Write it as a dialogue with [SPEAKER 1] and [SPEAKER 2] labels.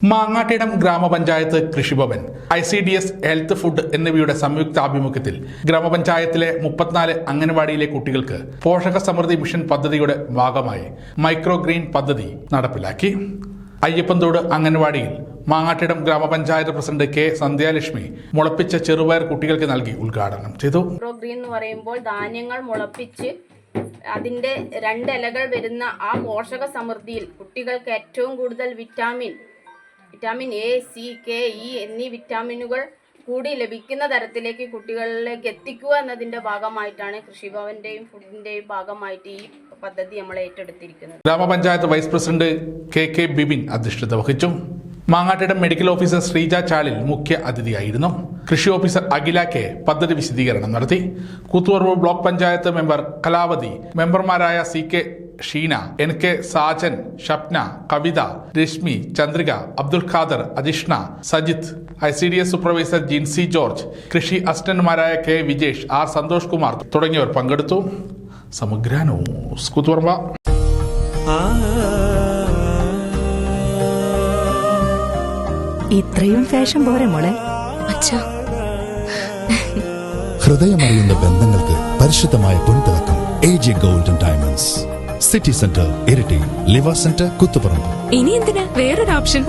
[SPEAKER 1] മാങ്ങാട്ടിടം ഗ്രാമപഞ്ചായത്ത് Krishibhavan I C D S health food എന്നിവയുടെ സംയുക്താഭിമുഖ്യത്തിൽ ഗ്രാമപഞ്ചായത്തിലെ മുപ്പത്തിനാല് അംഗനവാടിയിലെ കുട്ടികൾക്ക് പോഷക സമൃദ്ധി മിഷൻ പദ്ധതിയുടെ ഭാഗമായി മൈക്രോ ഗ്രീൻ പദ്ധതി നടപ്പിലാക്കി. അയ്യപ്പന്തോട് അംഗൻവാടിയിൽ മാങ്ങാട്ടിടം ഗ്രാമപഞ്ചായത്ത് പ്രസിഡന്റ് കെ സന്ധ്യാലക്ഷ്മി മുളപ്പിച്ച ചെറുപയർ കുട്ടികൾക്ക് നൽകി ഉദ്ഘാടനം ചെയ്തു.
[SPEAKER 2] മൈക്രോ ഗ്രീൻ എന്ന് പറയുമ്പോൾ ധാന്യങ്ങൾ മുളപ്പിച്ച് അതിന്റെ രണ്ട് ഇലകൾ വരുന്ന ആ പോഷക സമൃദ്ധിയിൽ കുട്ടികൾക്ക് ഏറ്റവും കൂടുതൽ vitamin vitamin A C K E എന്നീ വിറ്റാമിനുകൾ കൂടി ലഭിക്കുന്ന തരത്തിലേക്ക് കുട്ടികളിലേക്ക് എത്തിക്കുക എന്നതിന്റെ ഭാഗമായിട്ടാണ് കൃഷിഭവന്റെയും ഫുഡിന്റെയും ഭാഗമായിട്ട് ഈ പദ്ധതി നമ്മൾ ഏറ്റെടുത്തിരിക്കുന്നത്.
[SPEAKER 1] ഗ്രാമപഞ്ചായത്ത് vice president K K Bibin അധ്യക്ഷത വഹിച്ചു മാങ്ങാട്ടിടം മെഡിക്കൽ ഓഫീസർ ശ്രീജ ചാലിൽ മുഖ്യ അതിഥിയായിരുന്നു. കൃഷി ഓഫീസർ അഖില കെ പദ്ധതി വിശദീകരണം നടത്തി. കൂത്തുപറമ്പ് ബ്ലോക്ക് പഞ്ചായത്ത് മെമ്പർ കലാവതി മെമ്പർമാരായ C K Sheena N K Sajan Shapna Kavitha Rashmi Chandrika Abdul Khader Ajishna Sajith I C D S supervisor Jincy George കൃഷി അസിസ്റ്റന്റുമാരായ കെ വിജേഷ് ആർ സന്തോഷ് കുമാർ തുടങ്ങിയവർ പങ്കെടുത്തു. സമഗ്ര ന്യൂസ് കൂത്തുപറമ്പ
[SPEAKER 3] ഇത്രയും ഫാഷൻ പോരെ മോളെ?
[SPEAKER 4] അച്ഛാ.
[SPEAKER 5] ഹൃദയമറിയുന്ന ബന്ധങ്ങൾക്ക് പരിശുദ്ധമായ പൊൻതിളക്കം A J golden diamonds. City centre Iritty Liva centre Kuthuparamba
[SPEAKER 4] ഇനി എന്തിനാ? വേറൊരു ഓപ്ഷൻ